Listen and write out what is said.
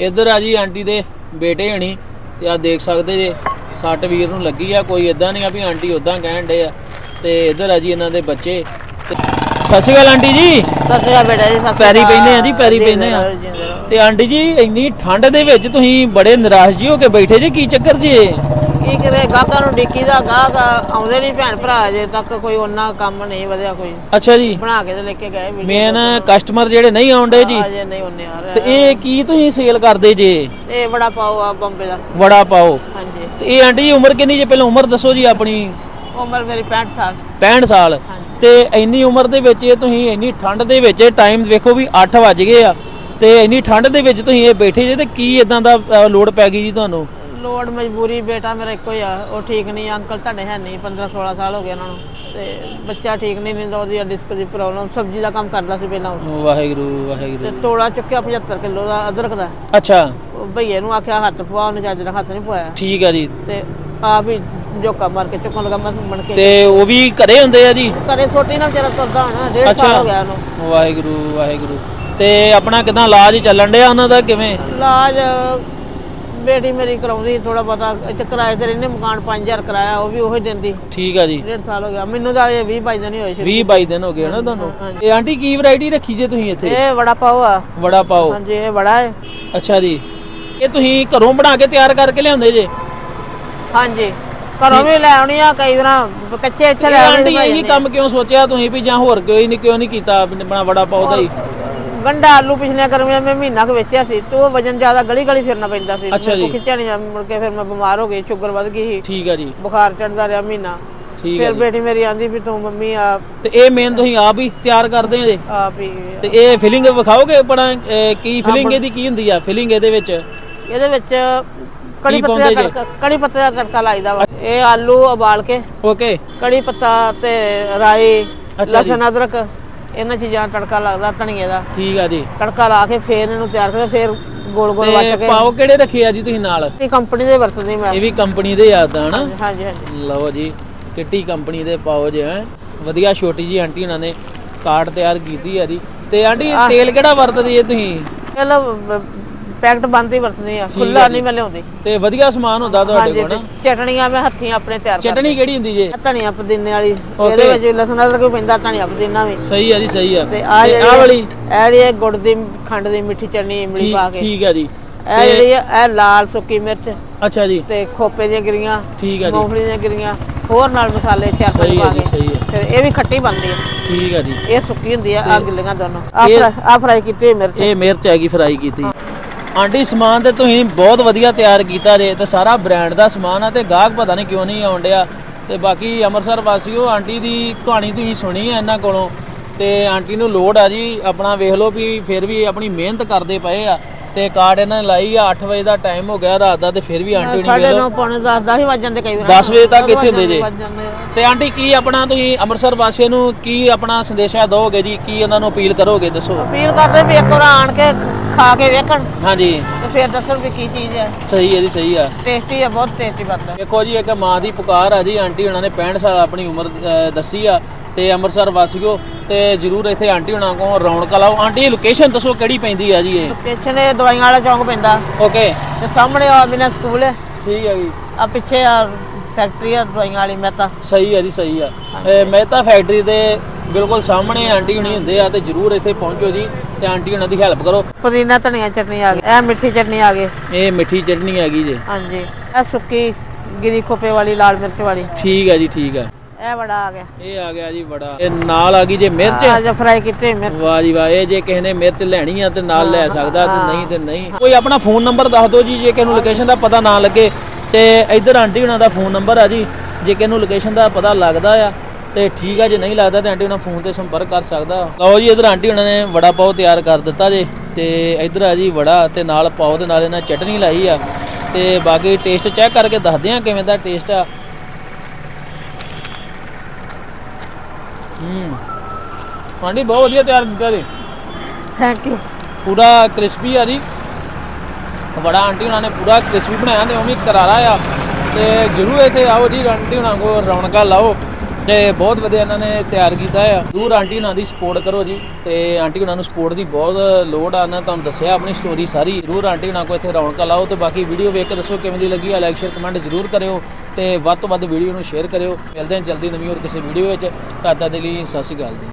ਇੱਧਰ ਆ ਜੀ ਆਂਟੀ ਦੇ ਬੇਟੇ ਹਣੀ ਤੇ ਆ ਦੇਖ ਸਕਦੇ ਜੇ ਸੱਟ ਵੀਰ ਨੂੰ ਲੱਗੀ ਆ ਕੋਈ ਇਦਾਂ ਨਹੀਂ ਆ ਵੀ ਆਂਟੀ ਉਦਾਂ ਕਹਿਣ ਡੇ ਆ। ਤੇ ਇੱਧਰ ਆ ਜੀ ਇਹਨਾਂ ਦੇ ਬੱਚੇ। ਸਤਿ ਸ਼੍ਰੀ ਅਕਾਲ ਆਂਟੀ ਜੀ। ਸਤਿਆ ਬੇਟਾ ਜੀ ਸਤਿ ਪੈਰੀ ਪੈਂਦੇ ਆ ਜੀ ਪੈਰੀ ਪੈਂਦੇ ਆ। ਤੇ ਆਂਟੀ ਜੀ ਇੰਨੀ ਠੰਡ ਦੇ ਵਿੱਚ ਤੁਸੀਂ ਬੜੇ ਨਿਰਾਸ਼ ਜੀ ਹੋ ਕੇ ਬੈਠੇ ਜੀ ਕੀ ਚੱਕਰ ਜੀ? ਕੀ ਕਰੇ ਗਾਹਕਾਂ ਨੂੰ ਡਿੱਕੀ ਦਾ ਗਾਹਕ ਆਉਂਦੇ ਨਹੀਂ ਭੈਣ ਭਰਾ ਅਜੇ ਤੱਕ ਕੋਈ ਉਹਨਾਂ ਕੰਮ ਨਹੀਂ ਵਧਿਆ ਕੋਈ। ਅੱਛਾ ਜੀ। ਬਣਾ ਕੇ ਤੇ ਲੈ ਕੇ ਗਏ video ਮੇਨ ਕਸਟਮਰ ਜਿਹੜੇ ਨਹੀਂ ਆਉਂਦੇ ਜੀ ਅਜੇ ਨਹੀਂ ਉਹਨੇ ਯਾਰ। ਤੇ ਇਹ ਕੀ ਤੁਸੀਂ ਸੇਲ ਕਰਦੇ ਜੇ? ਇਹ ਬੜਾ ਪਾਓ ਆ ਬੰਬੇ ਦਾ। ਵੜਾ ਪਾਓ। ਹਾਂਜੀ। ਤੇ ਇਹ ਆਂਟੀ ਜੀ ਉਮਰ ਕਿੰਨੀ ਜੇ? ਪਹਿਲਾਂ ਉਮਰ ਦੱਸੋ ਜੀ ਆਪਣੀ। ਉਮਰ ਮੇਰੀ 65 ਸਾਲ। 65 ਸਾਲ। ਤੇ ਇੰਨੀ ਉਮਰ ਦੇ ਵਿੱਚ ਇਹ ਤੁਸੀਂ ਇੰਨੀ ਠੰਡ ਦੇ ਵਿੱਚ ਟਾਈਮ ਵੇਖੋ ਵੀ 8 ਵੱਜ ਗਏ ਆ। ਤੇ ਇੰਨੀ ਠੰਡ ਦੇ ਵਿੱਚ ਤੁਸੀਂ ਇਹ ਬੈਠੇ ਜੇ ਤੇ ਕੀ ਇਦਾਂ ਦਾ ਅ, ਲੋੜ ਪੈ ਗਈ ਜੀ ਤੁਹਾਨੂੰ? ਲੋੜ ਮਜਬੂਰੀ ਬੇਟਾ ਮੇਰਾ ਇੱਕੋ ਹੀ ਆ ਉਹ ਠੀਕ ਨਹੀਂ ਅੰਕਲ ਤੁਹਾਡੇ ਹੈ ਨਹੀਂ 15 16 ਸਾਲ ਹੋ ਗਏ ਉਹਨਾਂ ਨੂੰ ਤੇ ਬੱਚਾ ਠੀਕ ਨਹੀਂ ਨਿੰਦਾ ਉਹਦੀ ਡਿਸਕ ਦੀ ਪ੍ਰੋਬਲਮ ਸਬਜ਼ੀ ਦਾ ਕੰਮ ਕਰਦਾ ਸੀ ਪਹਿਲਾਂ ਉਹ। ਵਾਹਿਗੁਰੂ ਤੇ ਵਾਹਿਗੁਰੂ ਤੋੜਾ ਚੁੱਕਿਆ 75 ਕਿਲੋ ਦਾ ਅਦਰਕ ਦਾ। ਅੱਛਾ। ਉਹ ਭਈਏ ਨੂੰ ਆਖਿਆ ਹੱਥ ਪਵਾ ਉਹਨੇ ਚੱਜ ਨਾਲ ਹੱਥ ਨਹੀਂ ਪਵਾਇਆ। ਠੀਕ ਆ ਜੀ। ਤੇ ਆਪ ਹੀ ਜੋਕਾ ਮਾਰ ਕੇ ਚੁੱਕਣ ਲੱਗਾ ਮੈਂ ਬਣ ਕੇ। ਤੇ ਉਹ ਵੀ ਘਰੇ ਹੁੰਦੇ ਆ ਜੀ? ਘਰੇ ਸੋਟੀ ਨਾਲ ਵਿਚਾਰਾ ਤੁਰਦਾ ਹੋਣਾ ਡੇਢ ਸਾਲ ਹੋ ਗਿਆ ਉਹਨੂੰ। ਵਾਹਿਗੁਰੂ ਵਾਹਿਗੁਰੂ। ਤੇ ਆਪਣਾ ਕਿਦਾਂ ਇਲਾਜ ਚੱਲਣ ਡਿਆ ਉਹਨਾਂ ਦਾ ਕਿਵੇਂ? ਇਲਾਜ ਬੇਟੀ ਮੇਰੀ ਕਰਾਉਂਦੀ ਥੋੜਾ ਬਹੁਤਾ ਇੱਥੇ ਕਿਰਾਏ ਤੇ ਰਹਿੰਦੇ ਮਕਾਨ 5000 ਕਿਰਾਇਆ ਉਹ ਵੀ ਉਹੀ ਦਿੰਦੀ। ਠੀਕ ਆ ਜੀ। ਡੇਢ ਸਾਲ ਹੋ ਗਿਆ। ਮੈਨੂੰ ਤਾਂ ਇਹ 20 22 ਦਿਨ ਹੀ ਹੋਏ ਸੀ 20 22 ਦਿਨ ਹੋ ਗਏ ਨਾ ਤੁਹਾਨੂੰ? ਇਹ ਆਂਟੀ ਕੀ ਵੈਰਾਈਟੀ ਰੱਖੀ ਜੇ ਤੁਸੀਂ ਇੱਥੇ? ਇਹ ਬੜਾ ਪਾਓ ਆ। ਵੜਾ ਪਾਓ। ਹਾਂਜੀ ਇਹ ਬੜਾ ਹੈ ਅੱਛਾ ਜੀ। ਇਹ ਤੁਸੀਂ ਘਰੋਂ ਬਣਾ ਕੇ ਤਿਆਰ ਕਰਕੇ ਲਿਆਉਂਦੇ ਜੇ? ਹਾਂਜੀ। ਘਰੋਂ ਵੀ ਲੈ ਆਉਣੀ ਆ ਕਈ ਵਾਰ ਕੱਚੇ ਇੱਥੇ ਲੈ ਆਉਣੀ ਆਂਟੀ ਇਹੀ ਕੰਮ ਕਿਉਂ ਸੋਚਿਆ ਤੁਸੀਂ ਵੀ ਜਾਂ ਹੋਰ ਕੋਈ ਨਹੀਂ ਕਿਉਂ ਨਹੀਂ ਕੀਤਾ ਆਪਣਾ ਵੜਾ ਪਾਓ ਦਾ ਹੀ? ਗੰਡਾ ਆਲੂ ਪਿਛਲੇ ਗਰਮੀਆਂ ਮੈਂ ਮਹੀਨਾ ਕੁ ਵੇਚਿਆ ਸੀ ਤੇ ਉਹ ਵਜਨ ਜ਼ਿਆਦਾ ਗਲੀ ਗਲੀ ਫਿਰਨਾ ਪੈਂਦਾ ਸੀ। ਅੱਛਾ ਜੀ। ਖਿੱਚਿਆ ਨਹੀਂ ਜਾਂਦਾ, ਮੁੜ ਕੇ ਫਿਰ ਮੈਂ ਬਿਮਾਰ ਹੋ ਗਈ ਸ਼ੂਗਰ ਵੱਧ ਗਈ ਸੀ। ਠੀਕ ਆ ਜੀ। ਬੁਖਾਰ ਚੜਦਾ ਰਿਹਾ ਮਹੀਨਾ। ਠੀਕ ਆ ਫਿਰ ਜੀ। ਬੇਟੀ ਮੇਰੀ ਆਂਦੀ ਵੀ ਤੂੰ ਮੰਮੀ ਆ। ਤੇ ਇਹ ਮੇਨ ਤੁਸੀਂ ਆਪ ਹੀ ਤਿਆਰ ਕਰਦੇ ਆ ਜੇ? ਆਪ ਹੀ। ਤੇ ਇਹ ਫਿਲਿੰਗ ਵਿਖਾਓਗੇ ਅਹ, ਕੀ ਫਿਲਿੰਗ ਇਹਦੀ ਕੀ ਹੁੰਦੀ ਆ? ਫਿਲਿੰਗ ਇਹਦੇ ਵਿੱਚ? ਇਹਦੇ ਵਿੱਚ ਕੜੀ ਪੱਤੇ ਪਾਉਂਦੇ ਦਾ ਜੇ? ਤੜਕਾ ਕੜੀ ਪੱਤੇ ਦਾ ਤੜਕਾ ਲਾਈਦਾ ਵਾ। ਇਹ ਆਲੂ ਉਬਾਲ ਕੇ ਓਕੇ ਕੜੀ ਪੱਤਾ ਤੇ ਰਾਈ ਅੱਛਾ ਜੀ। ਲਸਣ ਅਦਰਕ ਇਹਨਾਂ ਚੀਜ਼ਾਂ ਦਾ ਤੜਕਾ ਲੱਗਦਾ ਧਨੀਏ ਦਾ। ਠੀਕ ਆ ਜੀ। ਤੜਕਾ ਲਾ ਕੇ ਫੇਰ ਇਹਨੂੰ ਤਿਆਰ ਕਰਦੇ ਫੇਰ ਗੋਲ ਗੋਲ ਤੇ ਵੱਟ ਕੇ ਪਾਓ ਕਿਹੜੇ ਰੱਖੇ ਆ ਜੀ ਤੁਸੀਂ ਨਾਲ? ਇਹ ਕੰਪਨੀ ਦੇ ਵਰਤਦੀ ਮੈਂ। ਇਹ ਵੀ ਕੰਪਨੀ ਦੇ ਯਾਦ ਆ ਹਨਾ? ਹਾਂਜੀ ਹਾਂਜੀ। ਲਓ ਜੀ ਕਿੱਟੀ ਕੰਪਨੀ ਦੇ ਪਾਓ ਜੇ ਹੈ? ਵਧੀਆ ਛੋਟੀ ਜੀ ਆਂਟੀ ਉਹਨਾਂ ਨੇ ਕਾਰਡ ਤਿਆਰ ਕੀਤੀ ਆ ਜੀ। ਤੇ ਆਂਟੀ ਤੇਲ ਕਿਹੜਾ ਵਰਤਦੇ ਜੇ ਤੁਸੀਂ? ਇਹ ਲੋ ਪੈਕਟ ਬੰਦ ਹੀ ਵਰਤਦੀ ਆ ਖੁੱਲਾ ਨਹੀਂ ਮੈਂ ਲਿਆਉਂਦੀ। ਤੇ ਵਧੀਆ ਸਮਾਨ ਹੁੰਦਾ ਤੁਹਾਡੇ ਕੋਲ ਨਾ? ਚਟਣੀਆਂ ਮੈਂ ਹੱਥੀਂ ਆਪਣੇ ਤਿਆਰ ਕਰ ਚਟਣੀ ਕਿਹੜੀ ਹੁੰਦੀ ਜੇ? ਧਨੀਆ ਪੁਦੀਨੇ ਵਾਲੀ। ਇਹਦੇ ਵਿੱਚ ਲਸਣ ਅਦਰਕ ਵੀ ਪੈਂਦਾ ਧਨੀਆ ਪੁਦੀਨਾ ਵੀ। ਸਹੀ ਆ ਜੀ ਸਹੀ ਆ। ਤੇ ਆ ਵਾਲੀ? ਇਹ ਜਿਹੜੀ ਗੁੜ ਦੀ ਖੰਡ ਦੀ ਮਿੱਠੀ ਚਟਨੀ ਇਮਲੀ ਪਾ ਕੇ। ਠੀਕ ਆ ਜੀ। ਇਹ ਜਿਹੜੀ ਆ, ਇਹ ਲਾਲ ਸੁੱਕੀ ਮਿਰਚ। ਅੱਛਾ ਜੀ। ਤੇ ਖੋਪੇ ਦੀਆਂ ਗਿਰੀਆਂ ਠੀਕ ਆ ਜੀ। ਮੂੰਗਫਲੀ ਦੀਆਂ ਗਿਰੀਆਂ ਹੋਰ ਨਾਲ ਮਸਾਲੇ ਚਾਰ ਪੰਜ ਪਾ ਆ ਕੇ। ਸਹੀ ਆ। ਫਿਰ ਇਹ ਵੀ ਖੱਟੀ ਬਣਦੀ ਹੈ ਠੀਕ ਆ ਜੀ। ਇਹ ਸੁੱਕੀ ਹੁੰਦੀ ਆ ਆ ਗਿੱਲੀਆਂ ਦੋਨੋਂ। ਆ ਫਰਾਈ ਆ ਕੀਤੀ ਮਿਰਚ। ਇਹ ਮਿਰਚ ਹੈਗੀ ਫਰਾਈ ਕੀਤੀ। ਆਂਟੀ ਸਮਾਨ ਤੇ ਤੁਸੀਂ ਬਹੁਤ ਵਧੀਆ ਤਿਆਰ ਕੀਤਾ ਜੇ ਤੇ ਸਾਰਾ ਬ੍ਰਾਂਡ ਦਾ ਸਮਾਨ ਆ ਤੇ ਗਾਹਕ ਪਤਾ ਨਹੀਂ ਕਿਉਂ ਨਹੀਂ ਆਉਣ ਡਿਆ। ਤੇ ਬਾਕੀ ਅੰਮ੍ਰਿਤਸਰ ਵਾਸੀਓ ਆਂਟੀ ਦੀ ਕਹਾਣੀ ਤੁਸੀਂ ਸੁਣੀ ਹੈ ਇਹਨਾਂ ਕੋਲੋਂ। ਤੇ ਆਂਟੀ ਨੂੰ ਲੋੜ ਆ ਜੀ ਆਪਣਾ ਵੇਖ ਲਓ ਵੀ ਫਿਰ ਵੀ ਆਪਣੀ ਮਿਹਨਤ ਕਰਦੇ ਪਏ ਆ। ਤੇ ਕਾਰਡ ਇਹਨਾਂ ਨੇ ਲਾਈ ਆ 8 ਵਜੇ ਦਾ ਟਾਈਮ ਹੋ ਗਿਆ ਰਾਤ ਦਾ ਤੇ ਫਿਰ ਵੀ ਆਂਟੀ ਨਹੀਂ ਨੌ ਲਓ। ਪੌਣੇ 10 10 ਹੀ ਵੱਜ ਜਾਂਦੇ ਕਈ ਵਾਰ। 10 ਵਜੇ ਤੱਕ ਇੱਥੇ ਹੁੰਦੇ ਜੇ। ਤੇ ਆਂਟੀ ਕੀ ਆਪਣਾ ਤੁਸੀਂ ਅੰਮ੍ਰਿਤਸਰ ਵਾਸੀਆਂ ਨੂੰ ਕੀ ਆਪਣਾ ਸੰਦੇਸ਼ਾ ਦੋਗੇ ਜੀ? ਕੀ ਉਹਨਾਂ ਨੂੰ ਅਪੀਲ ਕਰੋਗੇ? ਦੱਸੋ। ਅਪੀਲ ਕਰਦੇ ਵੀ ਇੱਕ ਵਾਰ ਆਣ ਕੇ ਖਾ ਕੇ ਵੇਖਣ। ਹਾਂਜੀ। ਤੇ ਫਿਰ ਦੱਸਣ ਵੀ ਕੀ ਚੀਜ਼ ਹੈ ਸਹੀ ਹੈ ਜੀ ਸਹੀ ਆ। ਟੇਸਟੀ ਹੈ ਬਹੁਤ ਟੇਸਟੀ ਬਣਦਾ ਦੇਖੋ ਜੀ ਇੱਕ ਮਾਂ ਦੀ ਪੁਕਾਰ ਆ ਜੀ ਆਂਟੀ ਉਹਨਾਂ ਨੇ 65 ਸਾਲ ਆਪਣੀ ਉਮਰ ਅਹ, ਦੱਸੀ ਆ ਤੇ ਅੰਮ੍ਰਿਤਸਰ ਵਾਸੀਓ ਤੇ ਜਰੂਰ ਇੱਥੇ ਆਂਟੀ ਹੁਣਾਂ ਕੋਲ ਰੌਣਕ ਲਾਓ। ਆਂਟੀ ਲੋਕੇਸ਼ਨ ਦੱਸੋ ਕਿਹੜੀ ਪੈਂਦੀ ਆ ਜੀ ਇਹ? ਲੋਕੇਸ਼ਨ ਇਹ ਦਵਾਈਆਂ ਵਾਲਾ ਚੌਂਕ ਪੈਂਦਾ। ਓਕੇ ਤੇ ਸਾਹਮਣੇ ਆ ਬਿਨਾ ਸਕੂਲ ਹੈ ਠੀਕ ਹੈ ਜੀ। ਆ ਪਿੱਛੇ ਆ ਫੈਕਟਰੀ ਆ ਦਵਾਈਆਂ ਵਾਲੀ ਮਹਿਤਾ ਸਹੀ ਆ ਜੀ ਸਹੀ ਆ। ਇਹ ਮਹਿਤਾ ਫੈਕਟਰੀ ਦੇ ਬਿਲਕੁਲ ਸਾਹਮਣੇ ਆਂਟੀ ਹੁਣੀ ਹੁੰਦੇ ਆ ਤੇ ਜਰੂਰ ਇੱਥੇ ਪਹੁੰਚੋ ਜੀ। ਤੇ ਆਂਟੀ ਹੁਣਾਂ ਦੀ ਹੈਲਪ ਕਰੋ। ਪੁਦੀਨਾ ਧਨੀਆ ਚਟਨੀ ਆ ਗਈ ਇਹ ਮਿੱਠੀ ਚਟਨੀ ਆ ਗਈ। ਇਹ ਮਿੱਠੀ ਚਟਨੀ ਹੈਗੀ ਜੀ। ਹਾਂਜੀ ਇਹ ਸੁੱਕੀ ਗਿਰੀ ਖੋਪੇ ਵਾਲੀ ਲਾਲ ਮਿਰਚ ਵਾਲੀ। ਠੀਕ ਹੈ ਜੀ ਠੀਕ ਹੈ ਇਹ ਬੜਾ ਆ ਗਿਆ। ਇਹ ਆ ਗਿਆ ਜੀ ਬੜਾ ਇਹ ਨਾਲ ਆ ਗਈ ਜੇ ਮਿਰਚ? ਆ ਜਾ ਫਰਾਈ ਕੀਤੇ ਮਿਰਚ। ਵਾਹ ਜੀ ਵਾਹ ਇਹ ਜੇ ਕਿਸੇ ਨੇ ਮਿਰਚ ਲੈਣੀ ਆ ਤੇ ਨਾਲ ਲੈ ਸਕਦਾ ਤੇ ਨਹੀਂ ਤੇ ਨਹੀਂ। ਕੋਈ ਆਪਣਾ ਫੋਨ ਨੰਬਰ ਦੱਸ ਦਿਓ ਜੀ ਜੇ ਕਿਸੇ ਨੂੰ ਲੋਕੇਸ਼ਨ ਦਾ ਪਤਾ ਨਾ ਲੱਗੇ ਤੇ ਇੱਧਰ ਆਂਟੀ ਹੁਣਾਂ ਦਾ ਫੋਨ ਨੰਬਰ ਆ ਜੀ ਜੇ ਕਿਸੇ ਨੂੰ ਲੋਕੇਸ਼ਨ ਦਾ ਪਤਾ ਲੱਗਦਾ ਆ। ਤੇ ਠੀਕ ਆ ਜੇ ਨਹੀਂ ਲੱਗਦਾ ਤੇ ਆਂਟੀ ਹੁਣਾਂ ਫੋਨ ਤੇ ਸੰਪਰਕ ਕਰ ਸਕਦਾ। ਲਓ ਜੀ ਇੱਧਰ ਆਂਟੀ ਹੁਣਾਂ ਨੇ ਵੜਾ ਪਾਓ ਤਿਆਰ ਕਰ ਦਿੱਤਾ ਜੇ ਤੇ ਇੱਧਰ ਆ ਜੀ ਵੜਾ ਤੇ ਨਾਲ ਪਾਓ ਦੇ ਨਾਲ ਇਹਨਾਂ ਚਟਨੀ ਲਾਈ ਆ। ਤੇ ਬਾਕੀ ਟੇਸਟ ਚੈੱਕ ਕਰਕੇ ਦੱਸਦੇ ਆ ਕਿਵੇਂ ਦਾ ਟੇਸਟ ਆ। ਹੂੰ। ਆਂਟੀ ਬਹੁਤ ਵਧੀਆ ਤਿਆਰ ਕੀਤਾ ਜੀ। ਥੈਂਕ ਯੂ ਪੂਰਾ ਕ੍ਰਿਸਪੀ ਆ ਜੀ। ਬੜਾ ਆਂਟੀ ਉਹਨਾਂ ਨੇ ਪੂਰਾ ਕ੍ਰਿਸਪੀ ਬਣਾਇਆ ਤੇ ਉਹ ਵੀ ਕਰਾਰਾ ਆ। ਤੇ ਜਰੂਰ ਇੱਥੇ ਆਓ ਜੀ ਆਂਟੀ ਉਹਨਾਂ ਕੋ ਰੌਣਕਾਂ ਲਾਓ। ਤੇ ਬਹੁਤ ਵਧੀਆ ਇਹਨਾਂ ਨੇ ਤਿਆਰ ਕੀਤਾ ਆ। ਜ਼ਰੂਰ ਆਂਟੀ ਉਹਨਾਂ ਦੀ ਸਪੋਰਟ ਕਰੋ ਜੀ। ਤੇ ਆਂਟੀ ਉਹਨਾਂ ਨੂੰ ਸਪੋਰਟ ਦੀ ਬਹੁਤ ਲੋੜ ਆ। ਨਾ ਤੁਹਾਨੂੰ ਦੱਸਿਆ ਆਪਣੀ ਸਟੋਰੀ ਸਾਰੀ। ਜ਼ਰੂਰ ਆਂਟੀ ਉਹਨਾਂ ਕੋ ਇੱਥੇ ਰੌਣਕਾਂ ਲਾਓ ਤੇ ਬਾਕੀ ਵੀਡੀਓ ਵੇਖ ਕੇ ਦੱਸੋ ਕਿਵੇਂ ਦੀ ਲੱਗੀ ਆ। ਲਾਈਕ ਸ਼ੇਅਰ ਕਮੈਂਟ ਜ਼ਰੂਰ ਕਰਿਓ ਤੇ ਵੱਧ ਤੋਂ ਵੱਧ ਵੀਡੀਓ ਨੂੰ ਸ਼ੇਅਰ ਕਰਿਓ। ਮਿਲਦੇ ਹਾਂ ਜਲਦੀ ਨਵੀਂ ਹੋਰ ਕਿਸੇ ਵੀਡੀਓ ਵਿੱਚ। ਤਦ ਤੱਕ ਦੇ ਲਈ ਸਤਿ ਸ਼੍ਰੀ ਅਕਾਲ ਜੀ।